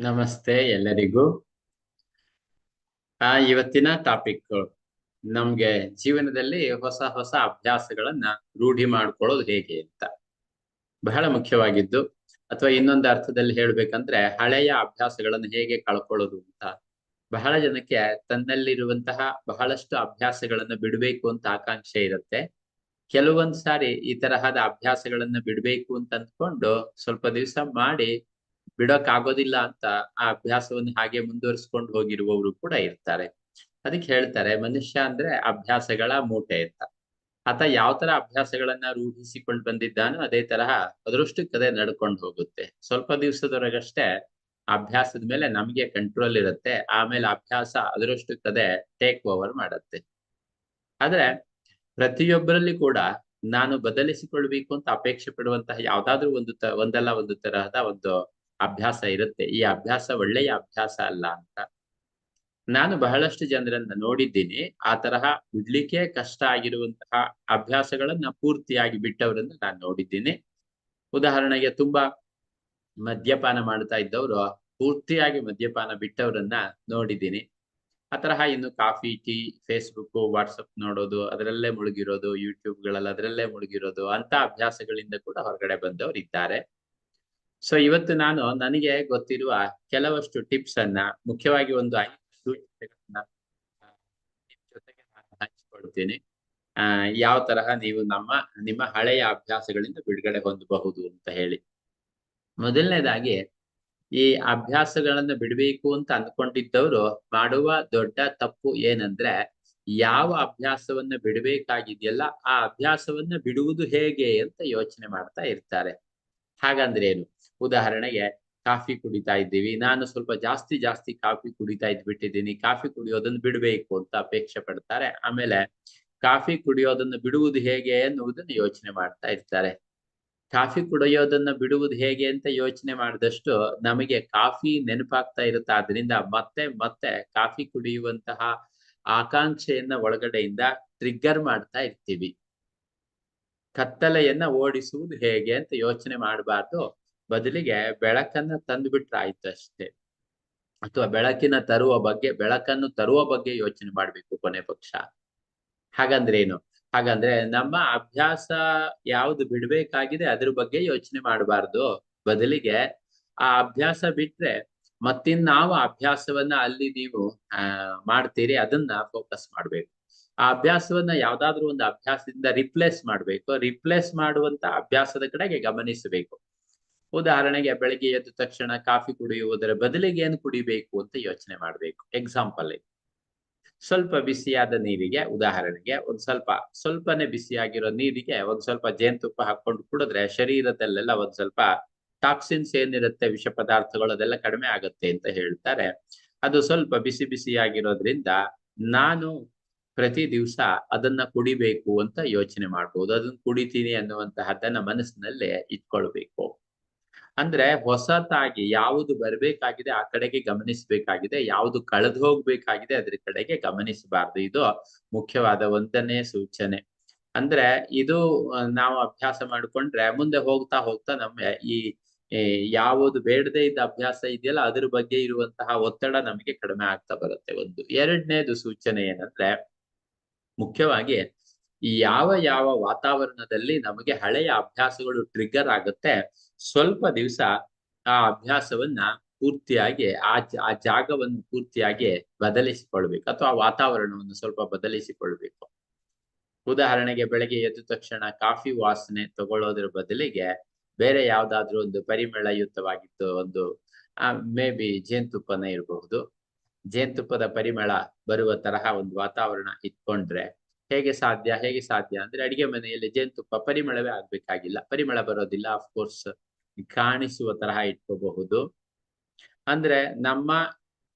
ನಮಸ್ತೆ, ಎಲ್ಲರಿಗೂ. ಆ, ಇವತ್ತಿನ ಟಾಪಿಕ್ ನಮ್ಗೆ ಜೀವನದಲ್ಲಿ ಹೊಸ ಹೊಸ ಅಭ್ಯಾಸಗಳನ್ನ ರೂಢಿ ಮಾಡ್ಕೊಳ್ಳೋದು ಹೇಗೆ ಅಂತ. ಬಹಳ ಮುಖ್ಯವಾಗಿದ್ದು, ಅಥವಾ ಇನ್ನೊಂದು ಅರ್ಥದಲ್ಲಿ ಹೇಳ್ಬೇಕಂದ್ರೆ ಹಳೆಯ ಅಭ್ಯಾಸಗಳನ್ನು ಹೇಗೆ ಕಳ್ಕೊಳ್ಳೋದು ಅಂತ. ಬಹಳ ಜನಕ್ಕೆ ತನ್ನಲ್ಲಿರುವಂತಹ ಬಹಳಷ್ಟು ಅಭ್ಯಾಸಗಳನ್ನ ಬಿಡಬೇಕು ಅಂತ ಆಕಾಂಕ್ಷೆ ಇರುತ್ತೆ. ಕೆಲವೊಂದ್ ಸಾರಿ ಈ ತರಹದ ಅಭ್ಯಾಸಗಳನ್ನ ಬಿಡ್ಬೇಕು ಅಂತ ಅಂದ್ಕೊಂಡು ಸ್ವಲ್ಪ ದಿವಸ ಮಾಡಿ ಬಿಡೋಕ್ ಆಗೋದಿಲ್ಲ ಅಂತ ಆ ಅಭ್ಯಾಸವನ್ನು ಹಾಗೆ ಮುಂದುವರಿಸ್ಕೊಂಡು ಹೋಗಿರುವವರು ಕೂಡ ಇರ್ತಾರೆ. ಅದಕ್ಕೆ ಹೇಳ್ತಾರೆ, ಮನುಷ್ಯ ಅಂದ್ರೆ ಅಭ್ಯಾಸಗಳ ಮೂಟೆ ಅಂತ. ಆತ ಯಾವ ತರ ಅಭ್ಯಾಸಗಳನ್ನ ರೂಢಿಸಿಕೊಂಡು ಬಂದಿದ್ದಾನೋ ಅದೇ ತರಹ ಅದರಷ್ಟು ಕದೆ ನಡ್ಕೊಂಡು ಹೋಗುತ್ತೆ. ಸ್ವಲ್ಪ ದಿವಸದವರೆಗಷ್ಟೇ ಅಭ್ಯಾಸದ ಮೇಲೆ ನಮ್ಗೆ ಕಂಟ್ರೋಲ್ ಇರುತ್ತೆ, ಆಮೇಲೆ ಅಭ್ಯಾಸ ಅದರಷ್ಟಕ್ಕದೇ ಟೇಕ್ ಓವರ್ ಮಾಡುತ್ತೆ. ಆದ್ರೆ ಪ್ರತಿಯೊಬ್ಬರಲ್ಲಿ ಕೂಡ ನಾನು ಬದಲಿಸಿಕೊಳ್ಬೇಕು ಅಂತ ಅಪೇಕ್ಷೆ ಪಡುವಂತಹ ಯಾವ್ದಾದ್ರು ಒಂದು ತ, ಒಂದಲ್ಲ ಒಂದು ತರಹದ ಒಂದು ಅಭ್ಯಾಸ ಇರುತ್ತೆ. ಈ ಅಭ್ಯಾಸ ಒಳ್ಳೆಯ ಅಭ್ಯಾಸ ಅಲ್ಲ ಅಂತ ನಾನು ಬಹಳಷ್ಟು ಜನರನ್ನ ನೋಡಿದ್ದೀನಿ. ಆ ತರಹ ಬಿಡ್ಲಿಕ್ಕೆ ಕಷ್ಟ ಆಗಿರುವಂತಹ ಅಭ್ಯಾಸಗಳನ್ನ ಪೂರ್ತಿಯಾಗಿ ಬಿಟ್ಟವರನ್ನ ನಾನು ನೋಡಿದ್ದೀನಿ. ಉದಾಹರಣೆಗೆ ತುಂಬಾ ಮದ್ಯಪಾನ ಮಾಡ್ತಾ ಇದ್ದವರು, ಪೂರ್ತಿಯಾಗಿ ಮದ್ಯಪಾನ ಬಿಟ್ಟವರನ್ನ ನೋಡಿದ್ದೀನಿ. ಆ ತರಹ ಇನ್ನು ಕಾಫಿ, ಟೀ ಫೇಸ್ಬುಕ್ ವಾಟ್ಸಪ್ ನೋಡೋದು, ಅದರಲ್ಲೇ ಮುಳುಗಿರೋದು ಯೂಟ್ಯೂಬ್ಗಳಲ್ಲಿ ಅದರಲ್ಲೇ ಮುಳುಗಿರೋದು ಅಂತ ಅಭ್ಯಾಸಗಳಿಂದ ಕೂಡ ಹೊರಗಡೆ ಬಂದವರು ಇದ್ದಾರೆ. ಸೊ ಇವತ್ತು ನಾನು ನನಗೆ ಗೊತ್ತಿರುವ ಕೆಲವಷ್ಟು ಟಿಪ್ಸ್ ಅನ್ನ, ಮುಖ್ಯವಾಗಿ ಒಂದು ಐದು ಜೊತೆಗೆ ನಾನು ಹಂಚಿಕೊಳ್ತೀನಿ. ಆ, ಯಾವ ತರಹ ನೀವು ನಮ್ಮ, ನಿಮ್ಮ ಹಳೆಯ ಅಭ್ಯಾಸಗಳಿಂದ ಬಿಡುಗಡೆ ಹೊಂದಬಹುದು ಅಂತ ಹೇಳಿ. ಮೊದಲನೇದಾಗಿ, ಈ ಅಭ್ಯಾಸಗಳನ್ನ ಬಿಡಬೇಕು ಅಂತ ಅಂದ್ಕೊಂಡಿದ್ದವರು ಮಾಡುವ ದೊಡ್ಡ ತಪ್ಪು ಏನಂದ್ರೆ, ಯಾವ ಅಭ್ಯಾಸವನ್ನ ಬಿಡಬೇಕಾಗಿದೆಯಲ್ಲ, ಆ ಅಭ್ಯಾಸವನ್ನ ಬಿಡುವುದು ಹೇಗೆ ಅಂತ ಯೋಚನೆ ಮಾಡ್ತಾ ಇರ್ತಾರೆ. ಹಾಗಂದ್ರೆ ಏನು? ಉದಾಹರಣೆಗೆ ಕಾಫಿ ಕುಡಿತಾ ಇದ್ದೀವಿ. ನಾನು ಸ್ವಲ್ಪ ಜಾಸ್ತಿ ಜಾಸ್ತಿ ಕಾಫಿ ಕುಡಿತಾ ಇದ್ಬಿಟ್ಟಿದ್ದೀನಿ. ಕಾಫಿ ಕುಡಿಯೋದನ್ನ ಬಿಡಬೇಕು ಅಂತ ಅಪೇಕ್ಷೆ ಪಡ್ತಾರೆ. ಆಮೇಲೆ ಕಾಫಿ ಕುಡಿಯೋದನ್ನ ಬಿಡುವುದು ಹೇಗೆ ಎನ್ನುವುದನ್ನು ಯೋಚನೆ ಮಾಡ್ತಾ ಇರ್ತಾರೆ. ಕಾಫಿ ಕುಡಿಯೋದನ್ನ ಬಿಡುವುದು ಹೇಗೆ ಅಂತ ಯೋಚನೆ ಮಾಡಿದಷ್ಟು ನಮಗೆ ಕಾಫಿ ನೆನಪಾಗ್ತಾ ಇರುತ್ತೆ. ಆದ್ರಿಂದ ಮತ್ತೆ ಮತ್ತೆ ಕಾಫಿ ಕುಡಿಯುವಂತಹ ಆಕಾಂಕ್ಷೆಯನ್ನ ಒಳಗಡೆಯಿಂದ ಟ್ರಿಗ್ಗರ್ ಮಾಡ್ತಾ ಇರ್ತೀವಿ. ಕತ್ತಲೆಯನ್ನ ಓಡಿಸುವುದು ಹೇಗೆ ಅಂತ ಯೋಚನೆ ಮಾಡಬಾರ್ದು. ಬದಲಿಗೆ ಬೆಳಕನ್ನ ತಂದುಬಿಟ್ರೆ ಆಯ್ತು ಅಷ್ಟೇ. ಅಥವಾ ಬೆಳಕಿನ ತರುವ ಬಗ್ಗೆ, ಬೆಳಕನ್ನು ತರುವ ಬಗ್ಗೆ ಯೋಚನೆ ಮಾಡ್ಬೇಕು ಕೊನೆ ಪಕ್ಷ. ಹಾಗಂದ್ರೆ ಏನು? ಹಾಗಂದ್ರೆ ನಮ್ಮ ಅಭ್ಯಾಸ ಯಾವ್ದು ಬಿಡ್ಬೇಕಾಗಿದೆ ಅದ್ರ ಬಗ್ಗೆ ಯೋಚನೆ ಮಾಡಬಾರ್ದು. ಬದಲಿಗೆ ಆ ಅಭ್ಯಾಸ ಬಿಟ್ರೆ ಮತ್ತಿನ್ನಾವ ಅಭ್ಯಾಸವನ್ನ ಅಲ್ಲಿ ನೀವು, ಆ, ಮಾಡ್ತೀರಿ ಅದನ್ನ ಫೋಕಸ್ ಮಾಡ್ಬೇಕು. ಆ ಅಭ್ಯಾಸವನ್ನ ಯಾವ್ದಾದ್ರು ಒಂದು ಅಭ್ಯಾಸದಿಂದ ರಿಪ್ಲೇಸ್ ಮಾಡ್ಬೇಕು. ರಿಪ್ಲೇಸ್ ಮಾಡುವಂತ ಅಭ್ಯಾಸದ ಕಡೆಗೆ ಗಮನಿಸಬೇಕು. ಉದಾಹರಣೆಗೆ ಬೆಳಿಗ್ಗೆ ಎದ್ದ ತಕ್ಷಣ ಕಾಫಿ ಕುಡಿಯುವುದರ ಬದಲಿಗೆ ಏನು ಕುಡಿಬೇಕು ಅಂತ ಯೋಚನೆ ಮಾಡಬೇಕು. ಎಕ್ಸಾಂಪಲ್ ಸ್ವಲ್ಪ ಬಿಸಿಯಾದ ನೀರಿಗೆ ಉದಾಹರಣೆಗೆ ಒಂದ್ ಸ್ವಲ್ಪ, ಸ್ವಲ್ಪನೇ ಬಿಸಿಯಾಗಿರೋ ನೀರಿಗೆ ಒಂದ್ ಸ್ವಲ್ಪ ಜೇನುತುಪ್ಪ ಹಾಕೊಂಡು ಕುಡಿದ್ರೆ ಶರೀರದಲ್ಲೆಲ್ಲ ಒಂದ್ ಸ್ವಲ್ಪ ಟಾಕ್ಸಿನ್ಸ್ ಏನಿರುತ್ತೆ, ವಿಷ ಪದಾರ್ಥಗಳು ಅದೆಲ್ಲ ಕಡಿಮೆ ಆಗುತ್ತೆ ಅಂತ ಹೇಳ್ತಾರೆ. ಅದು ಸ್ವಲ್ಪ ಬಿಸಿ ಬಿಸಿಯಾಗಿರೋದ್ರಿಂದ ನಾನು ಪ್ರತಿ ದಿವಸ ಅದನ್ನ ಕುಡಿಬೇಕು ಅಂತ ಯೋಚನೆ ಮಾಡ್ಬೋದು. ಅದನ್ನ ಕುಡಿತೀನಿ ಅನ್ನುವಂತಹದ್ದನ್ನ ಮನಸ್ಸಿನಲ್ಲೇ ಇಟ್ಕೊಳ್ಬೇಕು. ಅಂದ್ರೆ ಹೊಸತಾಗಿ ಯಾವುದು ಬರ್ಬೇಕಾಗಿದೆ ಆ ಕಡೆಗೆ ಗಮನಿಸಬೇಕಾಗಿದೆ, ಯಾವುದು ಕಳೆದು ಹೋಗ್ಬೇಕಾಗಿದೆ ಅದ್ರ ಕಡೆಗೆ ಗಮನಿಸಬಾರ್ದು. ಇದು ಮುಖ್ಯವಾದ ಒಂದನೇ ಸೂಚನೆ. ಅಂದ್ರೆ ಇದು ನಾವು ಅಭ್ಯಾಸ ಮಾಡ್ಕೊಂಡ್ರೆ ಮುಂದೆ ಹೋಗ್ತಾ ಹೋಗ್ತಾ ನಮ್ಮ ಈ ಯಾವುದು ಬೇಡದೇ ಇದ್ದ ಅಭ್ಯಾಸ ಇದೆಯಲ್ಲ ಅದ್ರ ಬಗ್ಗೆ ಇರುವಂತಹ ಒತ್ತಡ ನಮಗೆ ಕಡಿಮೆ ಆಗ್ತಾ ಬರುತ್ತೆ ಒಂದು. ಎರಡನೇದು ಸೂಚನೆ ಏನಂದ್ರೆ ಮುಖ್ಯವಾಗಿ ಯಾವ ಯಾವ ವಾತಾವರಣದಲ್ಲಿ ನಮಗೆ ಹಳೆಯ ಅಭ್ಯಾಸಗಳು ಟ್ರಿಗರ್ ಆಗುತ್ತೆ, ಸ್ವಲ್ಪ ದಿವಸ ಆ ಅಭ್ಯಾಸವನ್ನ ಪೂರ್ತಿಯಾಗಿ, ಆ ಆ ಜಾಗವನ್ನು ಪೂರ್ತಿಯಾಗಿ ಬದಲಿಸಿಕೊಳ್ಬೇಕು ಅಥವಾ ವಾತಾವರಣವನ್ನು ಸ್ವಲ್ಪ ಬದಲಿಸಿಕೊಳ್ಬೇಕು. ಉದಾಹರಣೆಗೆ ಬೆಳಗ್ಗೆ ಎದ್ದ ತಕ್ಷಣ ಕಾಫಿ ವಾಸನೆ ತಗೊಳ್ಳೋದ್ರ ಬದಲಿಗೆ ಬೇರೆ ಯಾವ್ದಾದ್ರು ಒಂದು ಪರಿಮಳಯುತವಾಗಿತ್ತು ಒಂದು, ಆ, ಮೇ ಬಿ ಜೇನುತುಪ್ಪನ ಇರಬಹುದು. ಜೇನುತುಪ್ಪದ ಪರಿಮಳ ಬರುವ ತರಹ ಒಂದು ವಾತಾವರಣ ಇಟ್ಕೊಂಡ್ರೆ ಹೇಗೆ ಸಾಧ್ಯ ಹೇಗೆ ಸಾಧ್ಯ ಅಂದ್ರೆ ಅಡಿಗೆ ಮನೆಯಲ್ಲಿ ಜೇನುತುಪ್ಪ ಪರಿಮಳವೇ ಆಗ್ಬೇಕಾಗಿಲ್ಲ. ಪರಿಮಳ ಬರೋದಿಲ್ಲ ಅಫ್ಕೋರ್ಸ್ ಕಾಣಿಸುವ ತರಹ ಇಟ್ಕೋಬಹುದು. ಅಂದ್ರೆ ನಮ್ಮ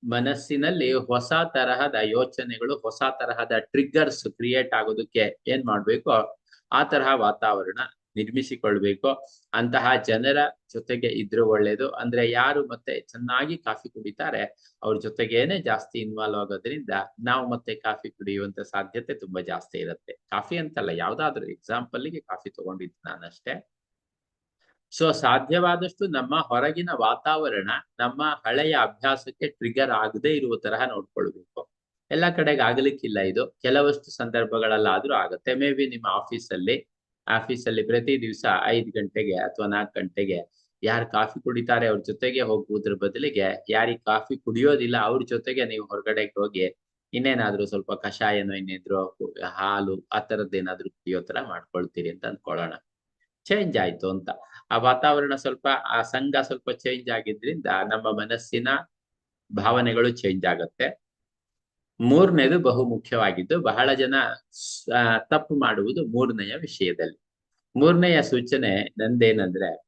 ಮನಸ್ಸಿನಲ್ಲಿ ಹೊಸ ತರಹದ ಯೋಚನೆಗಳು, ಹೊಸ ತರಹದ ಟ್ರಿಗ್ಗರ್ಸ್ ಕ್ರಿಯೇಟ್ ಆಗೋದಕ್ಕೆ ಏನ್ ಮಾಡ್ಬೇಕು? ಆ ತರಹ ವಾತಾವರಣ. ನಿರ್ಮಿಸಿಕೊಳ್ಬೇಕು. ಅಂತಹ ಜನರ ಜೊತೆಗೆ ಇದ್ರೆ ಒಳ್ಳೇದು. ಅಂದ್ರೆ ಯಾರು ಮತ್ತೆ ಚೆನ್ನಾಗಿ ಕಾಫಿ ಕುಡಿತಾರೆ, ಅವ್ರ ಜೊತೆಗೇನೆ ಜಾಸ್ತಿ ಇನ್ವಾಲ್ವ್ ಆಗೋದ್ರಿಂದ ನಾವು ಮತ್ತೆ ಕಾಫಿ ಕುಡಿಯುವಂತ ಸಾಧ್ಯತೆ ತುಂಬಾ ಜಾಸ್ತಿ ಇರುತ್ತೆ. ಕಾಫಿ ಅಂತಲ್ಲ, ಯಾವ್ದಾದ್ರು ಎಕ್ಸಾಂಪಲ್ಗೆ ಕಾಫಿ ತಗೊಂಡಿದ್ದು ನಾನಷ್ಟೇ. ಸೊ ಸಾಧ್ಯವಾದಷ್ಟು ನಮ್ಮ ಹೊರಗಿನ ವಾತಾವರಣ, ನಮ್ಮ ಹಳೆಯ ಅಭ್ಯಾಸಕ್ಕೆ ಟ್ರಿಗರ್ ಆಗದೆ ಇರುವ ತರಹ ನೋಡ್ಕೊಳ್ಬೇಕು. ಎಲ್ಲ ಕಡೆಗೆ ಆಗ್ಲಿಕ್ಕಿಲ್ಲ ಇದು. ಕೆಲವಷ್ಟು ಸಂದರ್ಭಗಳಲ್ಲಾದ್ರೂ ಆಗುತ್ತೆ. ಮೇ ಬಿ ನಿಮ್ಮ ಆಫೀಸಲ್ಲಿ ಆಫೀಸಲ್ಲಿ ಪ್ರತಿ ದಿವಸ ಐದು ಗಂಟೆಗೆ ಅಥವಾ ನಾಲ್ಕು ಗಂಟೆಗೆ ಯಾರು ಕಾಫಿ ಕುಡಿತಾರೆ ಅವ್ರ ಜೊತೆಗೆ ಹೋಗುವುದ್ರ ಬದಲಿಗೆ ಯಾರಿಗೆ ಕಾಫಿ ಕುಡಿಯೋದಿಲ್ಲ ಅವ್ರ ಜೊತೆಗೆ ನೀವು ಹೊರಗಡೆಗೆ ಹೋಗಿ ಇನ್ನೇನಾದ್ರೂ ಸ್ವಲ್ಪ ಕಷಾಯನೋ ಇನ್ನೇನಾದ್ರು ಹಾಲು ಆ ಏನಾದ್ರು ಕುಡಿಯೋ ತರ ಮಾಡ್ಕೊಳ್ತೀರಿ ಅಂತ ಅನ್ಕೊಳ್ಳೋಣ ಚೇಂಜ್ ಆಯ್ತು ಅಂತ. ಆ ವಾತಾವರಣ ಸ್ವಲ್ಪ, ಆ ಸಂಘ ಸ್ವಲ್ಪ ಚೇಂಜ್ ಆಗಿದ್ರಿಂದ ನಮ್ಮ ಮನಸ್ಸಿನ ಭಾವನೆಗಳು ಚೇಂಜ್ ಆಗತ್ತೆ. ಮೂರನೇದು ಬಹು ಮುಖ್ಯವಾಗಿದ್ದು ಬಹಳ ಜನ ತಪ್ಪು ಮಾಡುವುದು ಮೂರನೆಯ ವಿಷಯದಲ್ಲಿ. ಮೂರನೆಯ ಸೂಚನೆ ನಂದೇನಂದ್ರೆ,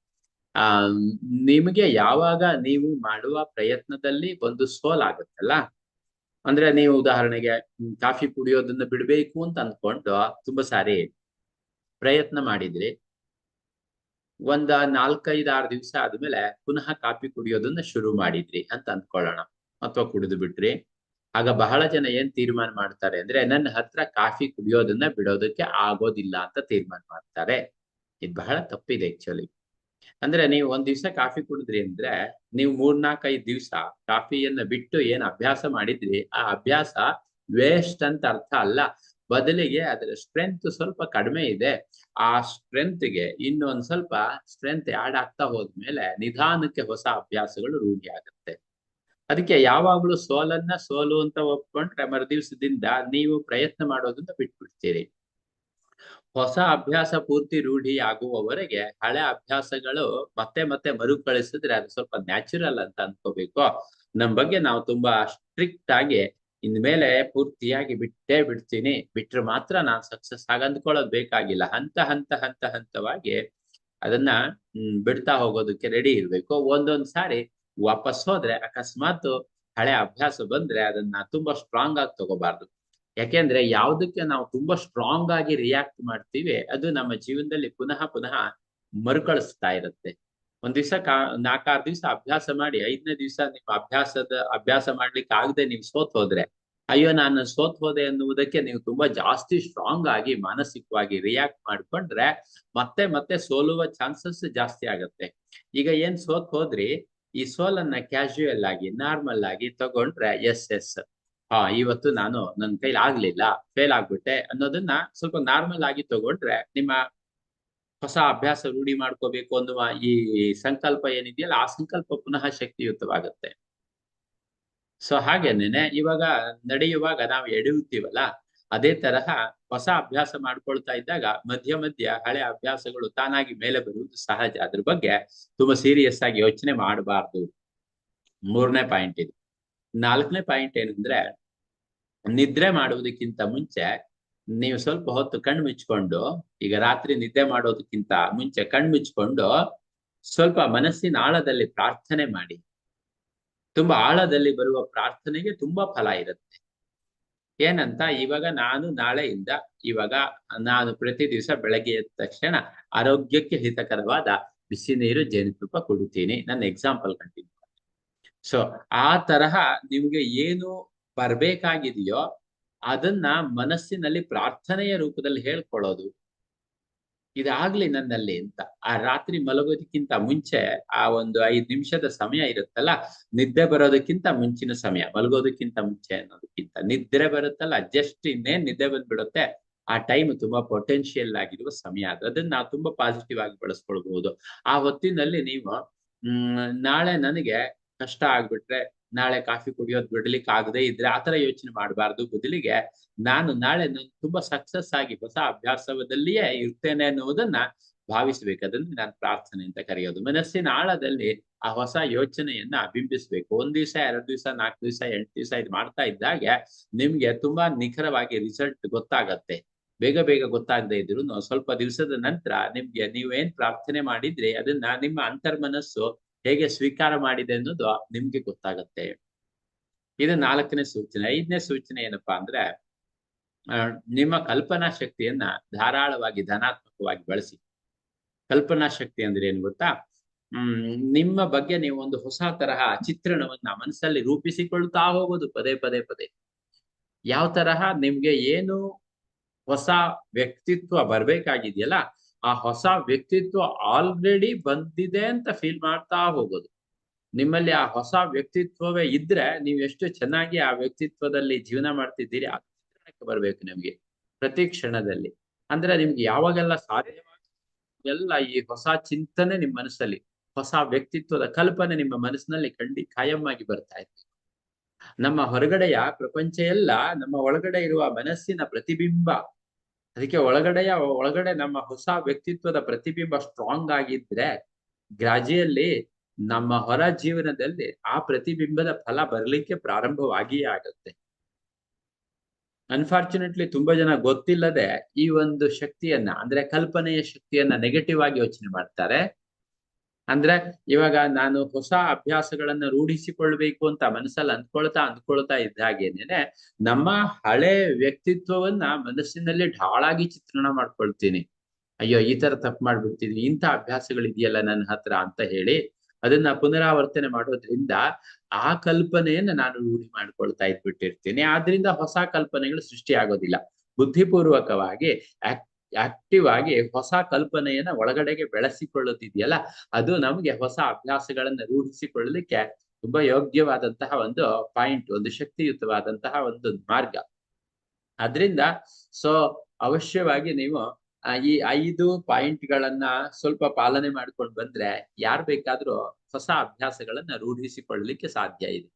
ಆ, ನಿಮಗೆ ಯಾವಾಗ ನೀವು ಮಾಡುವ ಪ್ರಯತ್ನದಲ್ಲಿ ಒಂದು ಸೋಲಾಗುತ್ತಲ್ಲ ಅಂದ್ರೆ ನೀವು ಉದಾಹರಣೆಗೆ ಕಾಫಿ ಕುಡಿಯೋದನ್ನ ಬಿಡ್ಬೇಕು ಅಂತ ಅಂದ್ಕೊಂಡು ತುಂಬಾ ಸಾರಿ ಪ್ರಯತ್ನ ಮಾಡಿದ್ರಿ. ಒಂದ ನಾಲ್ಕೈದು ಆರು ದಿವಸ ಆದ್ಮೇಲೆ ಪುನಃ ಕಾಫಿ ಕುಡಿಯೋದನ್ನ ಶುರು ಮಾಡಿದ್ರಿ ಅಂತ ಅಂದ್ಕೊಳ್ಳೋಣ. ಅಥವಾ ಕುಡಿದು ಬಿಟ್ರಿ. ಆಗ ಬಹಳ ಜನ ಏನ್ ತೀರ್ಮಾನ ಮಾಡ್ತಾರೆ ಅಂದ್ರೆ ನನ್ನ ಹತ್ರ ಕಾಫಿ ಕುಡಿಯೋದನ್ನ ಬಿಡೋದಕ್ಕೆ ಆಗೋದಿಲ್ಲ ಅಂತ ತೀರ್ಮಾನ ಮಾಡ್ತಾರೆ. ಇದು ಬಹಳ ತಪ್ಪಿದೆ ಆಕ್ಚುಲಿ ಅಂದ್ರೆ ನೀವು ಒಂದ್ ದಿವ್ಸ ಕಾಫಿ ಕುಡಿದ್ರಿ ಅಂದ್ರೆ ನೀವು ಮೂರ್ನಾಲ್ಕೈದು ದಿವ್ಸ ಕಾಫಿಯನ್ನ ಬಿಟ್ಟು ಏನ್ ಅಭ್ಯಾಸ ಮಾಡಿದ್ರಿ, ಆ ಅಭ್ಯಾಸ ವೇಸ್ಟ್ ಅಂತ ಅರ್ಥ ಅಲ್ಲ. ಬದಲಿಗೆ ಅದರ ಸ್ಟ್ರೆಂತ್ ಸ್ವಲ್ಪ ಕಡಿಮೆ ಇದೆ. ಆ ಸ್ಟ್ರೆಂತ್ಗೆ ಇನ್ನೊಂದ್ ಸ್ವಲ್ಪ ಸ್ಟ್ರೆಂತ್ ಆಡ್ ಆಗ್ತಾ ಹೋದ್ಮೇಲೆ ನಿಧಾನಕ್ಕೆ ಹೊಸ ಅಭ್ಯಾಸಗಳು ರೂಢಿ ಆಗುತ್ತೆ. ಅದಕ್ಕೆ ಯಾವಾಗ್ಲೂ ಸೋಲನ್ನ ಸೋಲು ಅಂತ ಒಪ್ಕೊಂಡ್ರೆ ಮರುದಿವ್ಸದಿಂದ ನೀವು ಪ್ರಯತ್ನ ಮಾಡೋದನ್ನ ಬಿಟ್ಬಿಡ್ತೀರಿ. ಹೊಸ ಅಭ್ಯಾಸ ಪೂರ್ತಿ ರೂಢಿ ಆಗುವವರೆಗೆ ಹಳೆ ಅಭ್ಯಾಸಗಳು ಮತ್ತೆ ಮತ್ತೆ ಮರುಕಳಿಸಿದ್ರೆ ಅದು ಸ್ವಲ್ಪ ನ್ಯಾಚುರಲ್ ಅಂತ ಅನ್ಕೋಬೇಕು. ನಮ್ ಬಗ್ಗೆ ನಾವು ತುಂಬಾ ಸ್ಟ್ರಿಕ್ಟ್ ಆಗಿ ಇನ್ಮೇಲೆ ಪೂರ್ತಿಯಾಗಿ ಬಿಟ್ಟೇ ಬಿಡ್ತೀನಿ. ಬಿಟ್ರೆ ಮಾತ್ರ ನಾನ್ ಸಕ್ಸಸ್ ಆಗ ಅಂದ್ಕೊಳ್ಳೋದು ಬೇಕಾಗಿಲ್ಲ. ಹಂತ ಹಂತ ಹಂತ, ಹಂತವಾಗಿ ಅದನ್ನ ಬಿಡ್ತಾ ಹೋಗೋದಕ್ಕೆ ರೆಡಿ ಇರ್ಬೇಕು. ಒಂದೊಂದ್ ಸಾರಿ ವಾಪಸ್ ಹೋದ್ರೆ ಅಕಸ್ಮಾತ್ ಹಳೆ ಅಭ್ಯಾಸ ಬಂದ್ರೆ ಅದನ್ನ ತುಂಬಾ ಸ್ಟ್ರಾಂಗ್ ಆಗಿ ತಗೋಬಾರ್ದು. ಯಾಕೆಂದ್ರೆ ಯಾವ್ದಕ್ಕೆ ನಾವು ತುಂಬಾ ಸ್ಟ್ರಾಂಗ್ ಆಗಿ ರಿಯಾಕ್ಟ್ ಮಾಡ್ತೀವಿ, ಅದು ನಮ್ಮ ಜೀವನದಲ್ಲಿ ಪುನಃ ಪುನಃ ಮರುಕಳಿಸ್ತಾ ಇರುತ್ತೆ. ಒಂದ್ ದಿವ್ಸ ಕಾ, ನಾಲ್ಕಾರು ದಿವ್ಸ ಅಭ್ಯಾಸ ಮಾಡಿ, ಐದನೇ ದಿವ್ಸ ನಿಮ್ಮ ಅಭ್ಯಾಸದ, ಅಭ್ಯಾಸ ಮಾಡ್ಲಿಕ್ಕೆ ಆಗದೆ ನೀವು ಸೋತ್ ಹೋದ್ರೆ, ಅಯ್ಯೋ ನಾನು ಸೋತ್ ಹೋದೆ ಅನ್ನುವುದಕ್ಕೆ ನೀವು ತುಂಬಾ ಜಾಸ್ತಿ ಸ್ಟ್ರಾಂಗ್ ಆಗಿ, ಮಾನಸಿಕವಾಗಿ ರಿಯಾಕ್ಟ್ ಮಾಡ್ಕೊಂಡ್ರೆ ಮತ್ತೆ ಮತ್ತೆ ಸೋಲುವ ಚಾನ್ಸಸ್ ಜಾಸ್ತಿ ಆಗತ್ತೆ. ಈಗ ಏನ್ ಸೋತ್ ಹೋದ್ರಿ ಈ ಸೋಲನ್ನ ಕ್ಯಾಶುಯಲ್ ಆಗಿ ನಾರ್ಮಲ್ ಆಗಿ ತಗೊಂಡ್ರೆ ಎಸ್ ಎಸ್ ಹಾ, ಇವತ್ತು ನಾನು ನನ್ನ ಕೈಲಿ ಆಗ್ಲಿಲ್ಲ ಫೇಲ್ ಆಗ್ಬಿಟ್ಟೆ ಅನ್ನೋದನ್ನ ಸ್ವಲ್ಪ ನಾರ್ಮಲ್ ಆಗಿ ತಗೊಂಡ್ರೆ ನಿಮ್ಮ ಹೊಸ ಅಭ್ಯಾಸ ರೂಢಿ ಮಾಡ್ಕೋಬೇಕು ಅನ್ನುವ ಈ ಸಂಕಲ್ಪ ಏನಿದೆಯಲ್ಲ, ಆ ಸಂಕಲ್ಪ ಪುನಃ ಶಕ್ತಿಯುತವಾಗುತ್ತೆ. ಸೊ ಹಾಗೇನೇನೆ, ಇವಾಗ ನಡೆಯುವಾಗ ನಾವು ಎಡೆಯುತ್ತೀವಲ್ಲ ಅದೇ ತರಹ ಹೊಸ ಅಭ್ಯಾಸ ಮಾಡ್ಕೊಳ್ತಾ ಇದ್ದಾಗ ಮಧ್ಯ ಮಧ್ಯ ಹಳೆ ಅಭ್ಯಾಸಗಳು ತಾನಾಗಿ ಮೇಲೆ ಬರುವುದು ಸಹಜ. ಅದ್ರ ಬಗ್ಗೆ ತುಂಬಾ ಸೀರಿಯಸ್ ಆಗಿ ಯೋಚನೆ ಮಾಡಬಾರ್ದು. ಮೂರನೇ ಪಾಯಿಂಟ್ ಇದು. ನಾಲ್ಕನೇ ಪಾಯಿಂಟ್ ಏನಂದ್ರೆ, ನಿದ್ರೆ ಮಾಡುವುದಕ್ಕಿಂತ ಮುಂಚೆ ನೀವು ಸ್ವಲ್ಪ ಹೊತ್ತು ಕಣ್ಣು ಮುಚ್ಕೊಂಡು, ಈಗ ರಾತ್ರಿ ನಿದ್ದೆ ಮಾಡೋದಕ್ಕಿಂತ ಮುಂಚೆ ಕಣ್ಣು ಮುಚ್ಕೊಂಡು ಸ್ವಲ್ಪ ಮನಸ್ಸಿನ ಆಳದಲ್ಲಿ ಪ್ರಾರ್ಥನೆ ಮಾಡಿ. ತುಂಬಾ ಆಳದಲ್ಲಿ ಬರುವ ಪ್ರಾರ್ಥನೆಗೆ ತುಂಬಾ ಫಲ ಇರುತ್ತೆ. ಏನಂತ ಇವಾಗ ನಾನು ನಾಳೆಯಿಂದ ಇವಾಗ ನಾನು ಪ್ರತಿ ದಿವಸ ಬೆಳಗ್ಗೆ ಎದ್ದ ತಕ್ಷಣ ಆರೋಗ್ಯಕ್ಕೆ ಹಿತಕರವಾದ ಬಿಸಿ ನೀರು ಜೇನುತುಪ್ಪ ಕುಡಿತೀನಿ. ನನ್ನ ಎಕ್ಸಾಂಪಲ್ ಕಂಟಿನ್ಯೂ ಸೊ ಆ ತರಹ ನಿಮ್ಗೆ ಏನು ಬರ್ಬೇಕಾಗಿದೆಯೋ ಅದನ್ನ ಮನಸ್ಸಿನಲ್ಲಿ ಪ್ರಾರ್ಥನೆಯ ರೂಪದಲ್ಲಿ ಹೇಳ್ಕೊಳ್ಳೋದು. ಇದಾಗ್ಲಿ ನನ್ನಲ್ಲಿ ಅಂತ. ಆ ರಾತ್ರಿ ಮಲಗೋದಕ್ಕಿಂತ ಮುಂಚೆ ಆ ಒಂದು ಐದು ನಿಮಿಷದ ಸಮಯ ಇರುತ್ತಲ್ಲ, ನಿದ್ದೆ ಬರೋದಕ್ಕಿಂತ ಮುಂಚಿನ ಸಮಯ, ಮಲಗೋದಕ್ಕಿಂತ ಮುಂಚೆ ಅನ್ನೋದಕ್ಕಿಂತ. ನಿದ್ರೆ ಬರುತ್ತಲ್ಲ ಜಸ್ಟ್ ಇನ್ನೇನ್ ನಿದ್ದೆ ಬಂದ್ಬಿಡುತ್ತೆ, ಆ ಟೈಮ್ ತುಂಬಾ ಪೊಟೆನ್ಶಿಯಲ್ ಆಗಿರುವ ಸಮಯ. ಅದು ಅದನ್ನ ನಾವು ತುಂಬಾ ಪಾಸಿಟಿವ್ ಆಗಿ ಬಳಸ್ಕೊಳ್ಬಹುದು. ಆ ಹೊತ್ತಿನಲ್ಲಿ ನೀವು, ಹ್ಮ್, ನಾಳೆ ನನಗೆ ಕಷ್ಟ ಆಗ್ಬಿಟ್ರೆ ನಾಳೆ ಕಾಫಿ ಕುಡಿಯೋದು ಬಿಡ್ಲಿಕ್ಕೆ ಆಗದೆ ಇದ್ರೆ ಆತರ ಯೋಚನೆ ಮಾಡಬಾರ್ದು. ಬದಲಿಗೆ ನಾನು ನಾಳೆ ನನ್ ತುಂಬಾ ಸಕ್ಸಸ್ ಆಗಿ ಹೊಸ ಅಭ್ಯಾಸದಲ್ಲಿಯೇ ಇರ್ತೇನೆ ಅನ್ನುವುದನ್ನ ಭಾವಿಸ್ಬೇಕು. ಅದನ್ನ ನಾನು ಪ್ರಾರ್ಥನೆ ಅಂತ ಕರೆಯೋದು. ಮನಸ್ಸಿನ ಆಳದಲ್ಲಿ ಆ ಹೊಸ ಯೋಚನೆಯನ್ನ ಬಿಂಬಿಸ್ಬೇಕು. ಒಂದ್ ದಿವಸ, ಎರಡ್ ದಿವಸ, ನಾಲ್ಕು ದಿವಸ, ಎಂಟು ದಿವಸ ಇದು ಮಾಡ್ತಾ ಇದ್ದಾಗ ನಿಮ್ಗೆ ತುಂಬಾ ನಿಖರವಾಗಿ ರಿಸಲ್ಟ್ ಗೊತ್ತಾಗತ್ತೆ. ಬೇಗ ಬೇಗ ಗೊತ್ತಾಗದೇ ಇದ್ರು ಸ್ವಲ್ಪ ದಿವಸದ ನಂತರ ನಿಮ್ಗೆ ನೀವೇನ್ ಪ್ರಾರ್ಥನೆ ಮಾಡಿದ್ರಿ, ಅದನ್ನ ನಿಮ್ಮ ಅಂತರ್ಮನಸ್ಸು ಹೇಗೆ ಸ್ವೀಕಾರ ಮಾಡಿದೆ ಅನ್ನೋದು ನಿಮ್ಗೆ ಗೊತ್ತಾಗತ್ತೆ. ಇದು ನಾಲ್ಕನೇ ಸೂಚನೆ. ಐದನೇ ಸೂಚನೆ ಏನಪ್ಪಾ ಅಂದ್ರೆ ನಿಮ್ಮ ಕಲ್ಪನಾ ಶಕ್ತಿಯನ್ನ ಧಾರಾಳವಾಗಿ, ಧನಾತ್ಮಕವಾಗಿ ಬಳಸಿ. ಕಲ್ಪನಾ ಶಕ್ತಿ ಅಂದ್ರೆ ಏನು ಗೊತ್ತಾ? ಹ್ಮ್, ನಿಮ್ಮ ಬಗ್ಗೆ ನೀವು ಒಂದು ಹೊಸ ತರಹ ಚಿತ್ರಣವನ್ನ ಮನಸ್ಸಲ್ಲಿ ರೂಪಿಸಿಕೊಳ್ತಾ ಹೋಗೋದು ಪದೇ ಪದೇ ಪದೇ. ಯಾವ ತರಹ? ನಿಮ್ಗೆ ಏನು ಹೊಸ ವ್ಯಕ್ತಿತ್ವ ಬರ್ಬೇಕಾಗಿದೆಯಲ್ಲ ಆ ಹೊಸ ವ್ಯಕ್ತಿತ್ವ ಆಲ್ರೆಡಿ ಬಂದಿದೆ ಅಂತ ಫೀಲ್ ಮಾಡ್ತಾ ಹೋಗೋದು. ನಿಮ್ಮಲ್ಲಿ ಆ ಹೊಸ ವ್ಯಕ್ತಿತ್ವವೇ ಇದ್ರೆ ನೀವು ಎಷ್ಟು ಚೆನ್ನಾಗಿ ಆ ವ್ಯಕ್ತಿತ್ವದಲ್ಲಿ ಜೀವನ ಮಾಡ್ತಿದ್ದೀರಿ, ಆ ಬರ್ಬೇಕು ನಿಮ್ಗೆ, ಪ್ರತಿ ಕ್ಷಣದಲ್ಲಿ. ಅಂದ್ರೆ ನಿಮ್ಗೆ ಯಾವಾಗೆಲ್ಲ ಸಾಧ್ಯ ಎಲ್ಲ ಈ ಹೊಸ ಚಿಂತನೆ ನಿಮ್ಮ ಮನಸ್ಸಲ್ಲಿ, ಹೊಸ ವ್ಯಕ್ತಿತ್ವದ ಕಲ್ಪನೆ ನಿಮ್ಮ ಮನಸ್ಸಿನಲ್ಲಿ ಖಂಡಿ ಕಾಯಂ ಆಗಿ ಬರ್ತಾ ಇತ್ತು ನಮ್ಮ ಹೊರಗಡೆಯ ಪ್ರಪಂಚ ಎಲ್ಲ, ನಮ್ಮ ಒಳಗಡೆ ಇರುವ ಮನಸ್ಸಿನ ಪ್ರತಿಬಿಂಬ ಅದಕ್ಕೆ ಒಳಗಡೆಯ ಒಳಗಡೆ ನಮ್ಮ ಹೊಸ ವ್ಯಕ್ತಿತ್ವದ ಪ್ರತಿಬಿಂಬ ಸ್ಟ್ರಾಂಗ್ ಆಗಿದ್ರೆ ಗ್ರಾಜಿಯಲ್ಲಿ ನಮ್ಮ ಹೊರ ಜೀವನದಲ್ಲಿ ಆ ಪ್ರತಿಬಿಂಬದ ಫಲ ಬರಲಿಕ್ಕೆ ಪ್ರಾರಂಭವಾಗಿಯೇ ಆಗುತ್ತೆ. ಅನ್ಫಾರ್ಚುನೇಟ್ಲಿ ತುಂಬಾ ಜನ ಗೊತ್ತಿಲ್ಲದೆ ಈ ಒಂದು ಶಕ್ತಿಯನ್ನ, ಅಂದ್ರೆ ಕಲ್ಪನೆಯ ಶಕ್ತಿಯನ್ನ ನೆಗೆಟಿವ್ ಆಗಿ ಯೋಚನೆ ಮಾಡ್ತಾರೆ. ಅಂದ್ರೆ ಇವಾಗ ನಾನು ಹೊಸ ಅಭ್ಯಾಸಗಳನ್ನ ರೂಢಿಸಿಕೊಳ್ಬೇಕು ಅಂತ ಮನಸ್ಸಲ್ಲಿ ಅಂದ್ಕೊಳ್ತಾ ಅಂದ್ಕೊಳ್ತಾ ಇದ್ದ ಹಾಗೇನೆ ನಮ್ಮ ಹಳೆ ವ್ಯಕ್ತಿತ್ವವನ್ನ ಮನಸ್ಸಿನಲ್ಲಿ ಢಾಳಾಗಿ ಚಿತ್ರಣ ಮಾಡ್ಕೊಳ್ತೀನಿ. ಅಯ್ಯೋ, ಈ ತರ ತಪ್ಪು ಮಾಡ್ಬಿಡ್ತೀನಿ ಇಂಥ ಅಭ್ಯಾಸಗಳಿದೆಯಲ್ಲ ನನ್ನ ಹತ್ರ ಅಂತ ಹೇಳಿ ಅದನ್ನ ಪುನರಾವರ್ತನೆ ಮಾಡೋದ್ರಿಂದ ಆ ಕಲ್ಪನೆಯನ್ನ ನಾನು ರೂಢಿ ಮಾಡ್ಕೊಳ್ತಾ ಇದ್ಬಿಟ್ಟಿರ್ತೀನಿ. ಆದ್ರಿಂದ ಹೊಸ ಕಲ್ಪನೆಗಳು ಸೃಷ್ಟಿ ಆಗೋದಿಲ್ಲ ಬುದ್ಧಿಪೂರ್ವಕವಾಗಿ ಆಕ್ಟಿವ್ ಆಗಿ ಹೊಸ ಕಲ್ಪನೆಯನ್ನ ಒಳಗಡೆಗೆ ಬೆಳೆಸಿಕೊಳ್ಳುತ್ತಿದೆಯಲ್ಲ, ಅದು ನಮಗೆ ಹೊಸ ಅಭ್ಯಾಸಗಳನ್ನ ರೂಢಿಸಿಕೊಳ್ಳಲಿಕ್ಕೆ ತುಂಬಾ ಯೋಗ್ಯವಾದಂತಹ ಒಂದು ಪಾಯಿಂಟ್ ಒಂದು ಶಕ್ತಿಯುತವಾದಂತಹ ಒಂದು ಮಾರ್ಗ. ಅದ್ರಿಂದ ಸೊ ಅವಶ್ಯವಾಗಿ ನೀವು ಈ ಐದು ಪಾಯಿಂಟ್ ಗಳನ್ನ ಸ್ವಲ್ಪ ಪಾಲನೆ ಮಾಡ್ಕೊಂಡು ಬಂದ್ರೆ ಯಾರ್ ಬೇಕಾದ್ರೂ ಹೊಸ ಅಭ್ಯಾಸಗಳನ್ನ ರೂಢಿಸಿಕೊಳ್ಳಲಿಕ್ಕೆ ಸಾಧ್ಯ ಇದೆ.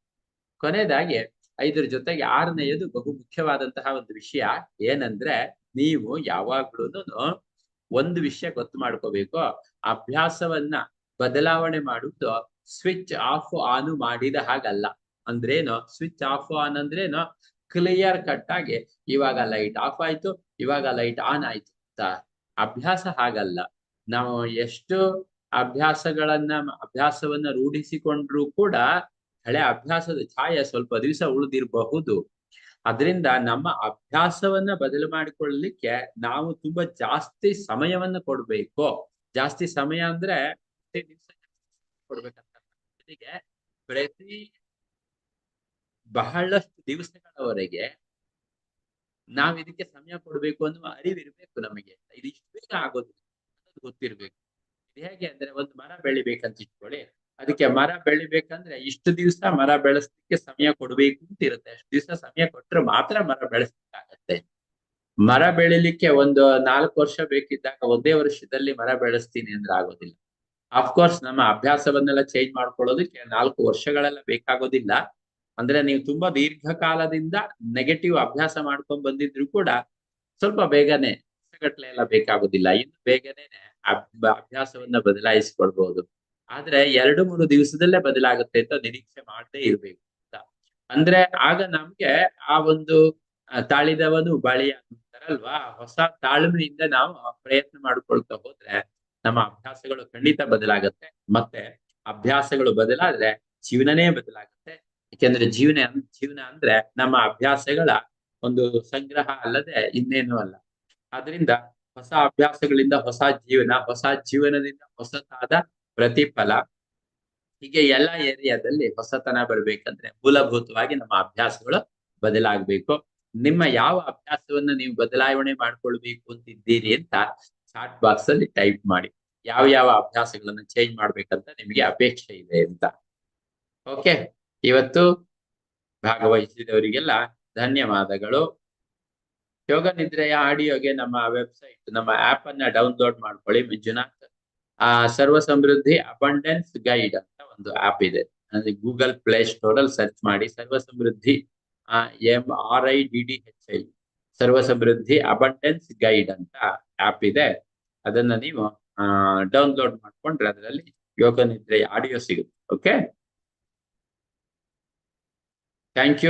ಕೊನೆಯದಾಗಿ ಐದರ ಜೊತೆಗೆ ಆರನೆಯದು ಬಹು ಮುಖ್ಯವಾದಂತಹ ಒಂದು ವಿಷಯ ಏನಂದ್ರೆ ನೀವು ಯಾವಾಗ್ಲೂ ಒಂದು ವಿಷಯ ಗೊತ್ತು ಮಾಡ್ಕೋಬೇಕು. ಅಭ್ಯಾಸವನ್ನ ಬದಲಾವಣೆ ಮಾಡುದು ಸ್ವಿಚ್ ಆಫ್ ಆನ್ ಮಾಡಿದ ಹಾಗಲ್ಲ. ಅಂದ್ರೇನು? ಸ್ವಿಚ್ ಆಫ್ ಆನ್ ಅಂದ್ರೇನು? ಕ್ಲಿಯರ್ ಕಟ್ ಆಗಿ ಇವಾಗ ಲೈಟ್ ಆಫ್ ಆಯ್ತು, ಇವಾಗ ಲೈಟ್ ಆನ್ ಆಯ್ತು ಅಭ್ಯಾಸ ಹಾಗಲ್ಲ. ನಾವು ಎಷ್ಟು ಅಭ್ಯಾಸಗಳನ್ನ, ಅಭ್ಯಾಸವನ್ನ ರೂಢಿಸಿಕೊಂಡ್ರು ಕೂಡ ಹಳೆ ಅಭ್ಯಾಸದ ಛಾಯೆ ಸ್ವಲ್ಪ ದಿವಸ ಉಳಿದಿರಬಹುದು. ಅದರಿಂದ ನಮ್ಮ ಅಭ್ಯಾಸವನ್ನ ಬದಲು ಮಾಡಿಕೊಳ್ಳಲಿಕ್ಕೆ ನಾವು ತುಂಬಾ ಜಾಸ್ತಿ ಸಮಯವನ್ನ ಕೊಡ್ಬೇಕು. ಜಾಸ್ತಿ ಸಮಯ ಅಂದ್ರೆ ಕೊಡ್ಬೇಕಂತ ಪ್ರತಿ ಬಹಳಷ್ಟು ದಿವಸಗಳವರೆಗೆ ನಾವ್ ಇದಕ್ಕೆ ಸಮಯ ಕೊಡ್ಬೇಕು ಅನ್ನುವ ಅರಿವಿರ್ಬೇಕು ನಮಗೆ. ಇದು ಇಷ್ಟು ಬೇಗ ಆಗೋದು ಗೊತ್ತಿರ್ಬೇಕು. ಇದು ಹೇಗೆ ಅಂದ್ರೆ ಒಂದು ಮರ ಬೆಳಿಬೇಕಂತ ಇಟ್ಕೊಳ್ಳಿ. ಅದಕ್ಕೆ ಮರ ಬೆಳಿಬೇಕಂದ್ರೆ ಇಷ್ಟು ದಿವಸ ಮರ ಬೆಳೆಸ್ಲಿಕ್ಕೆ ಸಮಯ ಕೊಡ್ಬೇಕು ಅಂತ ಇರುತ್ತೆ. ಅಷ್ಟು ದಿವಸ ಸಮಯ ಕೊಟ್ರೆ ಮಾತ್ರ ಮರ ಬೆಳೆಸ್ಲಿಕ್ಕಾಗತ್ತೆ. ಮರ ಬೆಳಿಲಿಕ್ಕೆ ಒಂದು ನಾಲ್ಕು ವರ್ಷ ಬೇಕಿದ್ದಾಗ ಒಂದೇ ವರ್ಷದಲ್ಲಿ ಮರ ಬೆಳೆಸ್ತೀನಿ ಅಂದ್ರೆ ಆಗೋದಿಲ್ಲ. ಅಫ್ಕೋರ್ಸ್ ನಮ್ಮ ಅಭ್ಯಾಸವನ್ನೆಲ್ಲ ಚೇಂಜ್ ಮಾಡ್ಕೊಳ್ಳೋದಕ್ಕೆ ನಾಲ್ಕು ವರ್ಷಗಳೆಲ್ಲ ಬೇಕಾಗೋದಿಲ್ಲ. ಅಂದ್ರೆ ನೀವು ತುಂಬಾ ದೀರ್ಘಕಾಲದಿಂದ ನೆಗೆಟಿವ್ ಅಭ್ಯಾಸ ಮಾಡ್ಕೊಂಡ್ ಬಂದಿದ್ರು ಕೂಡ ಸ್ವಲ್ಪ ಬೇಗನೆ ವರ್ಷಗಟ್ಲೆ ಎಲ್ಲ ಬೇಕಾಗುದಿಲ್ಲ. ಇನ್ನು ಬೇಗನೆ ಅಭ್ಯಾಸವನ್ನ ಬದಲಾಯಿಸಿಕೊಳ್ಬಹುದು ಆದ್ರೆ ಎರಡು ಮೂರು ದಿವಸದಲ್ಲೇ ಬದಲಾಗುತ್ತೆ ಅಂತ ನಿರೀಕ್ಷೆ ಮಾಡದೇ ಇರ್ಬೇಕು ಅಂತ. ಅಂದ್ರೆ ಆಗ ನಮ್ಗೆ ಆ ಒಂದು ತಾಳಿದವನು ಬಳಿ ಅಂತಾರಲ್ವಾ? ಹೊಸ ತಾಳ್ಮೆಯಿಂದ ನಾವು ಪ್ರಯತ್ನ ಮಾಡ್ಕೊಳ್ತಾ ಹೋದ್ರೆ ನಮ್ಮ ಅಭ್ಯಾಸಗಳು ಖಂಡಿತ ಬದಲಾಗತ್ತೆ. ಮತ್ತೆ ಅಭ್ಯಾಸಗಳು ಬದಲಾದ್ರೆ ಜೀವನನೇ ಬದಲಾಗುತ್ತೆ. ಯಾಕೆಂದ್ರೆ ಜೀವನ ಜೀವನ ಅಂದ್ರೆ ನಮ್ಮ ಅಭ್ಯಾಸಗಳ ಒಂದು ಸಂಗ್ರಹ ಅಲ್ಲದೆ ಇನ್ನೇನು ಅಲ್ಲ. ಆದ್ರಿಂದ ಹೊಸ ಅಭ್ಯಾಸಗಳಿಂದ ಹೊಸ ಜೀವನ, ಹೊಸ ಜೀವನದಿಂದ ಹೊಸತಾದ ಪ್ರತಿಫಲ. ಹೀಗೆ ಎಲ್ಲಾ ಏರಿಯಾದಲ್ಲಿ ಹೊಸತನ ಬರ್ಬೇಕಂದ್ರೆ ಮೂಲಭೂತವಾಗಿ ನಮ್ಮ ಅಭ್ಯಾಸಗಳು ಬದಲಾಗಬೇಕು. ನಿಮ್ಮ ಯಾವ ಅಭ್ಯಾಸವನ್ನ ನೀವು ಬದಲಾವಣೆ ಮಾಡ್ಕೊಳ್ಬೇಕು ಅಂತಿದ್ದೀರಿ ಅಂತ ಚಾಟ್ ಬಾಕ್ಸ್ ಅಲ್ಲಿ ಟೈಪ್ ಮಾಡಿ. ಯಾವ ಯಾವ ಅಭ್ಯಾಸಗಳನ್ನ ಚೇಂಜ್ ಮಾಡ್ಬೇಕಂತ ನಿಮಗೆ ಅಪೇಕ್ಷೆ ಇದೆ ಅಂತ. ಓಕೆ ಇವತ್ತು ಭಾಗವಹಿಸಿದವರಿಗೆಲ್ಲ ಧನ್ಯವಾದಗಳು. ಯೋಗ ನಿದ್ರೆಯ ಆಡಿಯೋಗೆ ನಮ್ಮ ವೆಬ್ಸೈಟ್ ನಮ್ಮ ಆಪ್ ಅನ್ನ ಡೌನ್ಲೋಡ್ ಮಾಡ್ಕೊಳ್ಳಿ. ಮಂಜುನಾಥ್ ಆ, ಸರ್ವ ಸಮೃದ್ಧಿ ಅಬಂಡೆನ್ಸ್ ಗೈಡ್ ಅಂತ ಒಂದು ಆಪ್ ಇದೆ. ಅಂದ್ರೆ ಗೂಗಲ್ ಪ್ಲೇ ಸ್ಟೋರ್ ಅಲ್ಲಿ ಸರ್ಚ್ ಮಾಡಿ Sarva Samruddhi M R I D D H I Sarva Samruddhi abundance guide ಅಂತ ಆಪ್ ಇದೆ. ಅದನ್ನ ನೀವು ಡೌನ್ಲೋಡ್ ಮಾಡ್ಕೊಂಡ್ರೆ ಅದರಲ್ಲಿ ಯೋಗ ನಿದ್ರೆ ಆಡಿಯೋ ಸಿಗುತ್ತೆ. Okay thank you